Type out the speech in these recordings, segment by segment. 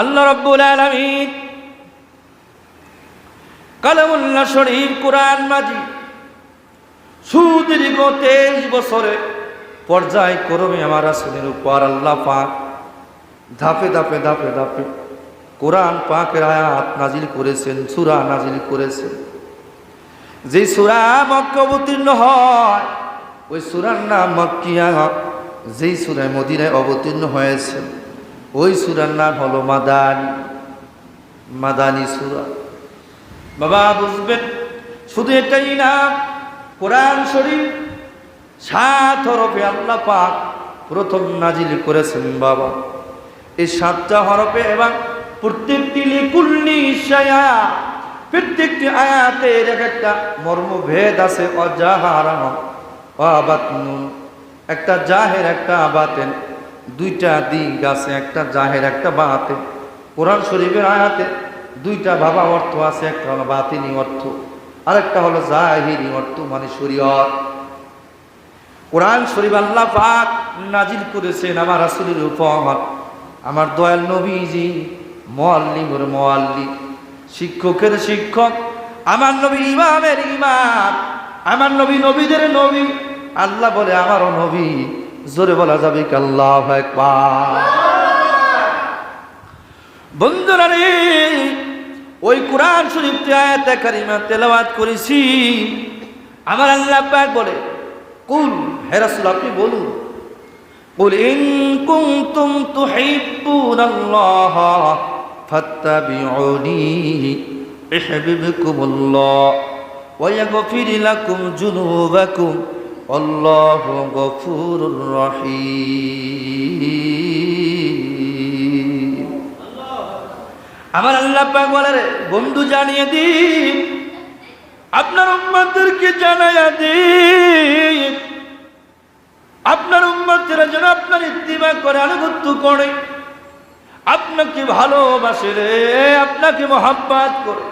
আল্লাহ রব্বুল আলমিন কালামুল্লাহ শরীফ কোরআন মাজি সুদীর্ঘ তেইশ বছরে পর্যায় করবে আমার রাসুলের উপর আল্লাহ পাক ধাপে ধাপে ধাপে ধাপে কোরআন পাকের আয়াত নাজিল করেছেন, সুরা নাজিল করেছেন। যে সুরা মক্কা অবতীর্ণ হয়, ওই সুরার নাম মক্কিয়া, যেই সুরায় মদিনায় অবতীর্ণ হয়েছে। ওই সুরার নাম হলো মাদানি। মাদানি সুরা। বাবা, বুঝবেন, শুধু এটাই না, কোরআন শরীফ সাত হরফে আল্লাহ পাক প্রথম নাজিল করেছেন বাবা। এই সাতটা হরফে এবং প্রত্যেকটি লিকুল্লি ইশায়া প্রত্যেকটি আয়াতের এক একটা মর্মভেদ আছে অজাহারা অবাতনুন। একটা জাহের, একটা আবাতেন। দুইটা দিক আছে, একটা জাহের, একটা বাতে কোরআন শরীফের আয়াতে দুইটা বাবা অর্থ আছে, একটা হলো বাতিনি অর্থ, আরেকটা হলো জাহিরি অর্থ মানে শরীয়ত। কোরআন শরীফ আল্লাহ পাক নাজিল করেছেন আমার রাসূলের উপর আমার দয়াল নবীজি মোয়াল্লিমের মোয়াল্লি শিক্ষকের শিক্ষক, আমার নবী ইমামের ইমাম, আমার নবী নবীদের নবী, আল্লাহ বলে আমারও নবী। জোরে বলা যাবে কি আল্লাহ একবার বন্ধুরা রে ওই কোরআন শরীফ আয়াত কারিমা তেলাওয়াত করেছি আমার আল্লাহ পাক বলে কুল হে রাসূল আপনি বলুন قل إن كنتم تحبون الله فاتبعوني يحببكم الله ويغفر لكم ذنوبكم অল্লাহ গফুর রাহি আমার আল্লাহ পাক রে, বন্ধু জানিয়ে দি, আপনার উম্মাদেরকে জানাইয়া দি। আপনার উম্মাদেরা যেন আপনার ইতিমা করে, আনুগত্য করে। আপনাকে ভালোবাসে রে, আপনাকে মহাব্বাত করে।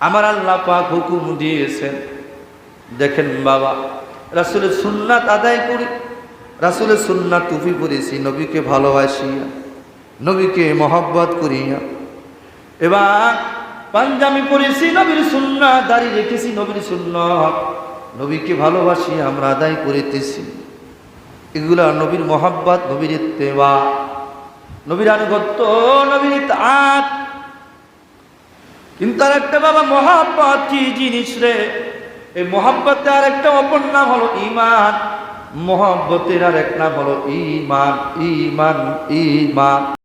আমার আল্লাহ পাক হুকুম দিয়েছেন, দেখেন বাবা রাসুলের সুন্নাত আদায় করি। রাসুলের সুন্নাত টুপি পরেছি, নবীকে ভালোবাসিয়া নবীকে মহব্বত করিয়া এবার পাঞ্জাবি পরেছি, নবীর সুন্না দাড়ি রেখেছি নবীর সুন্নত। নবীকে ভালোবাসি, আমরা আদায় করিতেছি। এগুলা নবীর মোহাব্বত, নবীর ইত্তেবা, নবীর আনুগত্য, নবীর আত কিন্তু আর একটা বাবা, মোহাব্বত কি জিনিস রে? এই মোহাব্বতের আর একটা অপর নাম হলো ইমান মোহাব্বতের আর এক নাম হলো ইমান ইমান ইমান